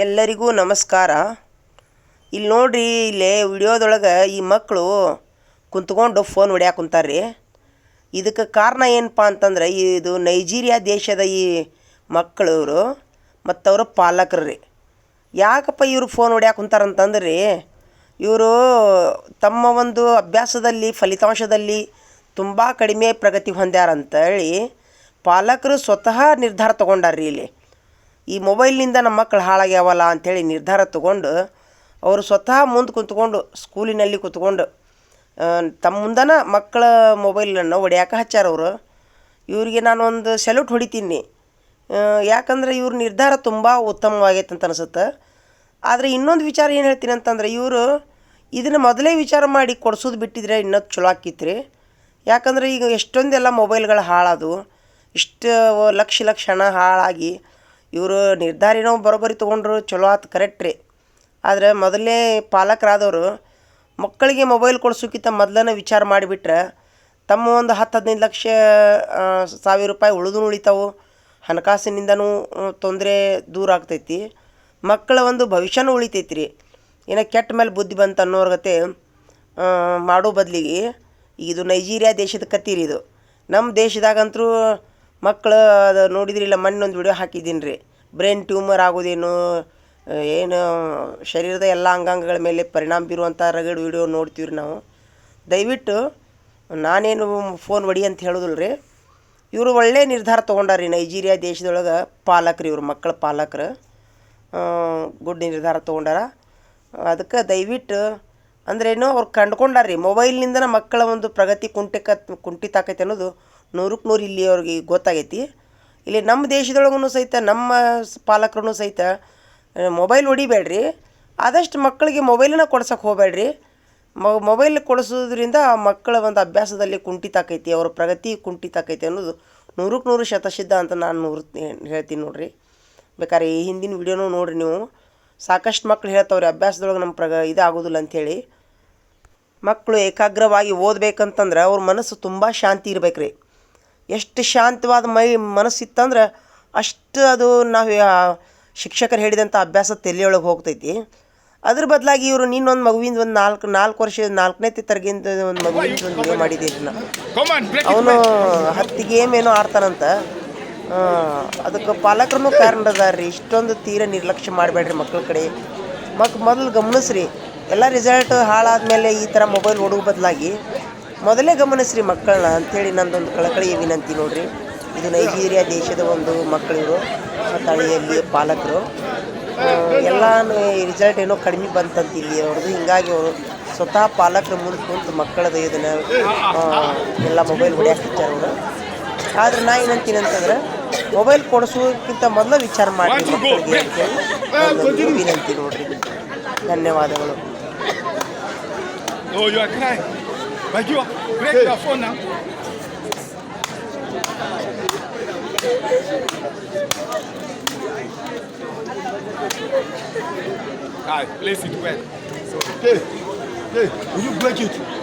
ಎಲ್ಲರಿಗೂ ನಮಸ್ಕಾರ. ಇಲ್ಲಿ ನೋಡ್ರಿ, ಇಲ್ಲಿ ವಿಡಿಯೋದೊಳಗೆ ಈ ಮಕ್ಕಳು ಕುಂತ್ಕೊಂಡು ಫೋನ್ ಹೊಡ್ಯಾಕ ಕುಂತಾರ್ರಿ. ಇದಕ್ಕೆ ಕಾರಣ ಏನಪ್ಪ ಅಂತಂದ್ರೆ, ಇದು ನೈಜೀರಿಯಾ ದೇಶದ ಈ ಮಕ್ಕಳು ಇವರು ಮತ್ತು ಅವರ ಪಾಲಕರು ರೀ ಯಾಕಪ್ಪ ಇವರು ಫೋನ್ ಹೊಡ್ಯಾಕ ಕುಂತಾರಂತಂದ್ರೆ ರೀ ಇವರು ತಮ್ಮ ಒಂದು ಅಭ್ಯಾಸದಲ್ಲಿ, ಫಲಿತಾಂಶದಲ್ಲಿ ತುಂಬ ಕಡಿಮೆ ಪ್ರಗತಿ ಹೊಂದ್ಯಾರಂತೇಳಿ ಪಾಲಕರು ಸ್ವತಃ ನಿರ್ಧಾರ ತೊಗೊಂಡಾರ್ರಿ ಇಲ್ಲಿ. ಈ ಮೊಬೈಲ್ನಿಂದ ನಮ್ಮ ಮಕ್ಕಳು ಹಾಳಾಗ್ಯಾವಲ್ಲ ಅಂಥೇಳಿ ನಿರ್ಧಾರ ತಗೊಂಡು ಅವರು ಸ್ವತಃ ಮುಂದೆ ಕುತ್ಕೊಂಡು ಸ್ಕೂಲಿನಲ್ಲಿ ಕುತ್ಕೊಂಡು ತಮ್ಮ ಮುಂದನ ಮಕ್ಕಳ ಮೊಬೈಲನ್ನು ಹೊಡ್ಯಾಕ ಹಚ್ಚಾರ ಅವರು. ಇವರಿಗೆ ನಾನು ಒಂದು ಸೆಲ್ಯೂಟ್ ಹೊಡಿತೀನಿ. ಯಾಕಂದ್ರೆ ಇವ್ರ ನಿರ್ಧಾರ ತುಂಬ ಉತ್ತಮವಾಗೈತೆ ಅಂತ ಅನಿಸುತ್ತೆ. ಆದರೆ ಇನ್ನೊಂದು ವಿಚಾರ ಏನು ಹೇಳ್ತೀನಿ ಅಂತಂದ್ರೆ ಇವರು ಇದನ್ನು ಮೊದಲೇ ವಿಚಾರ ಮಾಡಿ ಕೊಡ್ಸೋದು ಬಿಟ್ಟಿದ್ರೆ ಇನ್ನೂ ಚಲೋ ಆಕ್ಕಿತ್ತು ರೀ ಯಾಕಂದ್ರೆ ಈಗ ಎಷ್ಟೊಂದೆಲ್ಲ ಮೊಬೈಲ್ಗಳು ಹಾಳಾದವು. ಇಷ್ಟು ಲಕ್ಷ ಲಕ್ಷ ಹಣ ಹಾಳಾಗಿ ಇವರು ನಿರ್ಧಾರ ಏನೋ ಬರೋಬ್ಬರಿ ತೊಗೊಂಡ್ರು ಚಲೋ ಆತು ಕರೆಕ್ಟ್ ರೀ. ಆದರೆ ಮೊದಲನೇ ಪಾಲಕರಾದವರು ಮಕ್ಕಳಿಗೆ ಮೊಬೈಲ್ ಕೊಡಿಸೋಕ್ಕಿಂತ ಮೊದಲನೇ ವಿಚಾರ ಮಾಡಿಬಿಟ್ರೆ ತಮ್ಮ ಒಂದು ಹತ್ತು ಹದಿನೈದು ಲಕ್ಷ ಸಾವಿರ ರೂಪಾಯಿ ಉಳಿದು ಉಳಿತಾವು, ಹಣಕಾಸಿನಿಂದನೂ ತೊಂದರೆ ದೂರ ಆಗ್ತೈತಿ. ಮಕ್ಕಳ ಒಂದು ಭವಿಷ್ಯನೂ ಉಳಿತೈತಿ ರೀ. ಏನೋ ಕೆಟ್ಟ ಮೇಲೆ ಬುದ್ಧಿ ಬಂತು ಅನ್ನೋರ್ಗತೆ ಮಾಡೋ ಬದಲಿಗೆ ಇದು ನೈಜೀರಿಯಾ ದೇಶದ ಕತ್ತಿ ರೀ ಇದು. ನಮ್ಮ ದೇಶದಾಗಂತರೂ ಮಕ್ಕಳು ಅದು ನೋಡಿದ್ರಿಲ್ಲ ಮೊನ್ನೆ ಒಂದು ವಿಡಿಯೋ ಹಾಕಿದ್ದೀನಿ ರೀ. ಬ್ರೈನ್ ಟ್ಯೂಮರ್ ಆಗೋದೇನು ಏನು, ಶರೀರದ ಎಲ್ಲ ಅಂಗಾಂಗಗಳ ಮೇಲೆ ಪರಿಣಾಮ ಬೀರುವಂಥ ರಗಡ್ ವಿಡಿಯೋ ನೋಡ್ತೀವಿ ರೀ ನಾವು. ದಯವಿಟ್ಟು ನಾನೇನು ಫೋನ್ ಹೊಡಿ ಅಂತ ಹೇಳೋದಿಲ್ಲ ರೀ. ಇವರು ಒಳ್ಳೆ ನಿರ್ಧಾರ ತೊಗೊಂಡಾರ್ರಿ ನೈಜೀರಿಯಾ ದೇಶದೊಳಗೆ ಪಾಲಕರು ಇವರು, ಮಕ್ಕಳ ಪಾಲಕರು ಗುಡ್ ನಿರ್ಧಾರ ತೊಗೊಂಡಾರ. ಅದಕ್ಕೆ ದಯವಿಟ್ಟು ಅಂದ್ರೇನು ಅವ್ರು ಕಂಡ್ಕೊಂಡಾರ್ರಿ ಮೊಬೈಲ್ನಿಂದ ಮಕ್ಕಳ ಒಂದು ಪ್ರಗತಿ ಕುಂಟಿಕ ಕುಂಠಿತಾಕೈತೆ ಅನ್ನೋದು ನೂರಕ್ಕೆ ನೂರು ಇಲ್ಲಿ ಅವ್ರಿಗೆ ಗೊತ್ತಾಗೈತಿ. ಇಲ್ಲಿ ನಮ್ಮ ದೇಶದೊಳಗೂ ಸಹಿತ, ನಮ್ಮ ಪಾಲಕರು ಸಹಿತ ಮೊಬೈಲ್ ಹೊಡಿಬೇಡ್ರಿ. ಆದಷ್ಟು ಮಕ್ಕಳಿಗೆ ಮೊಬೈಲನ್ನ ಕೊಡ್ಸೋಕೆ ಹೋಗಬೇಡ್ರಿ. ಮೊಬೈಲ್ ಕೊಡಿಸೋದ್ರಿಂದ ಮಕ್ಕಳ ಒಂದು ಅಭ್ಯಾಸದಲ್ಲಿ ಕುಂಠಿತ ಆಕೈತಿ, ಅವ್ರ ಪ್ರಗತಿ ಕುಂಠಿತ ಆಕೈತಿ ಅನ್ನೋದು ನೂರಕ್ಕೆ ನೂರು ಶತಶಿದ್ಧ ಅಂತ ನಾನು ನೂರು ಹೇಳ್ತೀನಿ ನೋಡ್ರಿ. ಬೇಕಾದ್ರೆ ಈ ಹಿಂದಿನ ವಿಡಿಯೋನೂ ನೋಡಿರಿ ನೀವು. ಸಾಕಷ್ಟು ಮಕ್ಕಳು ಹೇಳ್ತಾವ್ರಿ, ಅಭ್ಯಾಸದೊಳಗೆ ನಮ್ಮ ಪ್ರಗ, ಇದಾಗೋದಿಲ್ಲ ಅಂಥೇಳಿ. ಮಕ್ಕಳು ಏಕಾಗ್ರವಾಗಿ ಓದಬೇಕಂತಂದ್ರೆ ಅವ್ರ ಮನಸ್ಸು ತುಂಬ ಶಾಂತಿ ಇರ್ಬೇಕು ಎಷ್ಟು ಶಾಂತವಾದ ಮೈ ಮನಸ್ಸಿತ್ತಂದ್ರೆ ಅಷ್ಟು ಅದು ನಾವು ಶಿಕ್ಷಕರು ಹೇಳಿದಂಥ ಅಭ್ಯಾಸ ತಲೆಯೊಳಗೆ ಹೋಗ್ತೈತಿ. ಅದ್ರ ಬದಲಾಗಿ ಇವರು ನಿನ್ನೊಂದು ಮಗುವಿಂದ ಒಂದು ನಾಲ್ಕು ನಾಲ್ಕು ವರ್ಷ ನಾಲ್ಕನೇ ತರಗಿಂದ ಒಂದು ಮಗುವಿಂದ ಒಂದು ವಿಡಿಯೋ ಮಾಡಿದ್ದೀನಿ ನಾ? Come on, break it. ಅವನು ಹತ್ತು ಗೇಮ್ ಏನೋ ಆಡ್ತಾನಂತ. ಅದಕ್ಕೆ ಪಾಲಕರು ಕಾರಣ ಅದಾರ್ರಿ ಇಷ್ಟೊಂದು ತೀರ ನಿರ್ಲಕ್ಷ್ಯ ಮಾಡಬೇಡ್ರಿ ಮಕ್ಳ ಕಡೆ. ಮಕ್ ಮೊದಲು ಗಮನಿಸ್ರಿ. ಎಲ್ಲ ರಿಸಲ್ಟ್ ಹಾಳಾದ್ಮೇಲೆ ಈ ಥರ ಮೊಬೈಲ್ ಹೊಡೋ ಬದಲಾಗಿ ಮೊದಲೇ ಗಮನಿಸ್ರಿ ಮಕ್ಕಳನ್ನ ಅಂಥೇಳಿ ನಂದೊಂದು ಕಳಕಳಿ ವಿನಂತಿ ನೋಡ್ರಿ. ಇದು ನೈಜೀರಿಯಾ ದೇಶದ ಒಂದು ಮಕ್ಕಳಿರು ತಳಿಯಲ್ಲಿ ಪಾಲಕರು. ಎಲ್ಲ ರಿಸಲ್ಟ್ ಏನೋ ಕಡಿಮೆ ಬಂತಂತ ಇಲ್ಲಿ ಅವ್ರದ್ದು. ಹಿಂಗಾಗಿ ಅವರು ಸ್ವತಃ ಪಾಲಕರ ಮುಂದೆ ಕುಂತು ಮಕ್ಕಳದ ಇದನ್ನು ಎಲ್ಲ ಮೊಬೈಲ್ ಹೊಡ್ಯಾಕ ಹಚ್ಚಾರ ಅವರು. ಆದ್ರೆ ನಾ ಏನಂತೀನಿ ಅಂತಂದ್ರೆ ಮೊಬೈಲ್ ಕೊಡಿಸೋಕ್ಕಿಂತ ಮೊದಲು ವಿಚಾರ ಮಾಡಿ ಮಕ್ಕಳಿಗೆ ಅಂತೇಳಿ ವಿನಂತಿ ನೋಡ್ರಿ. ಧನ್ಯವಾದಗಳು. Unajua break na fona Kai, place it well. Okay. Hey, will you break it?